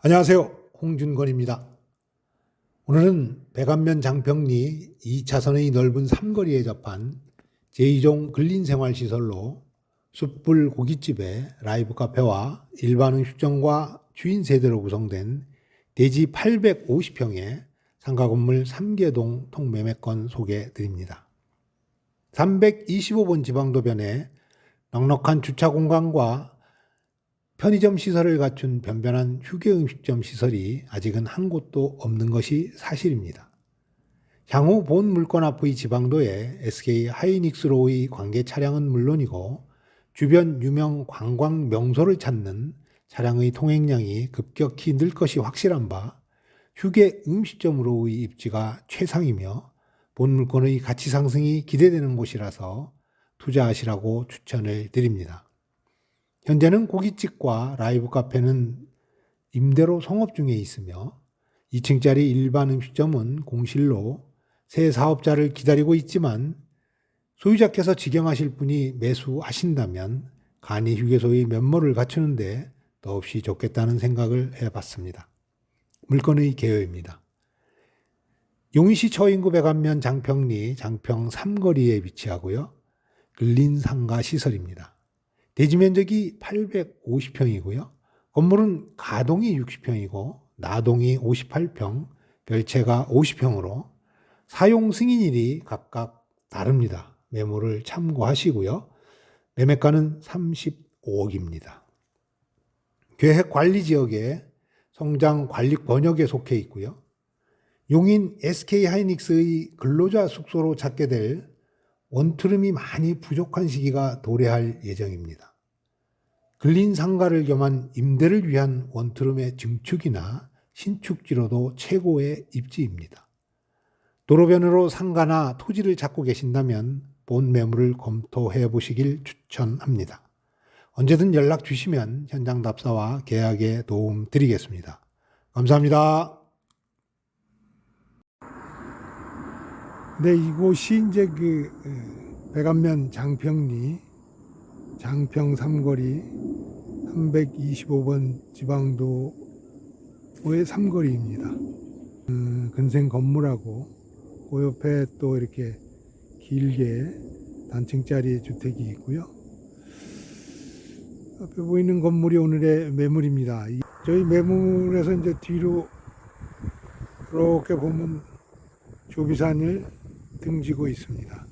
안녕하세요. 홍준건입니다. 오늘은 백안면 장평리 2차선의 넓은 삼거리에 접한 제2종 근린생활시설로 숯불 고깃집에 라이브 카페와 일반 음식점과 주인 세대로 구성된 대지 850평의 상가 건물 3개동 통매매권 소개해 드립니다. 325번 지방도변에 넉넉한 주차 공간과 편의점 시설을 갖춘 변변한 휴게 음식점 시설이 아직은 한 곳도 없는 것이 사실입니다. 향후 본 물건 앞의 지방도에 SK 하이닉스로의 관계 차량은 물론이고 주변 유명 관광 명소를 찾는 차량의 통행량이 급격히 늘 것이 확실한 바 휴게 음식점으로의 입지가 최상이며 본 물건의 가치 상승이 기대되는 곳이라서 투자하시라고 추천을 드립니다. 현재는 고깃집과 라이브 카페는 임대로 성업 중에 있으며 2층짜리 일반 음식점은 공실로 새 사업자를 기다리고 있지만 소유자께서 직영하실 분이 매수하신다면 간이 휴게소의 면모를 갖추는데 더없이 좋겠다는 생각을 해봤습니다. 물건의 개요입니다. 용인시 처인구 백안면 장평리 장평 삼거리에 위치하고요. 근린상가 시설입니다. 대지 면적이 850평이고요. 건물은 가동이 60평이고 나동이 58평, 별채가 50평으로 사용 승인일이 각각 다릅니다. 메모를 참고하시고요. 매매가는 35억입니다. 계획 관리 지역에 성장 관리 권역에 속해 있고요. 용인 SK 하이닉스의 근로자 숙소로 찾게 될 원투룸이 많이 부족한 시기가 도래할 예정입니다. 근린 상가를 겸한 임대를 위한 원투룸의 증축이나 신축지로도 최고의 입지입니다. 도로변으로 상가나 토지를 찾고 계신다면 본 매물을 검토해 보시길 추천합니다. 언제든 연락 주시면 현장 답사와 계약에 도움 드리겠습니다. 감사합니다. 네, 이곳이 이제 그 에, 백안면 장평리 장평 삼거리 325번 지방도의 삼거리입니다. 음, 근생 건물하고 그 옆에 또 이렇게 길게 단층짜리 주택이 있고요. 앞에 보이는 건물이 오늘의 매물입니다. 이- 저희 매물에서 이제 뒤로 이렇게 보면 조비산을 등지고 있습니다.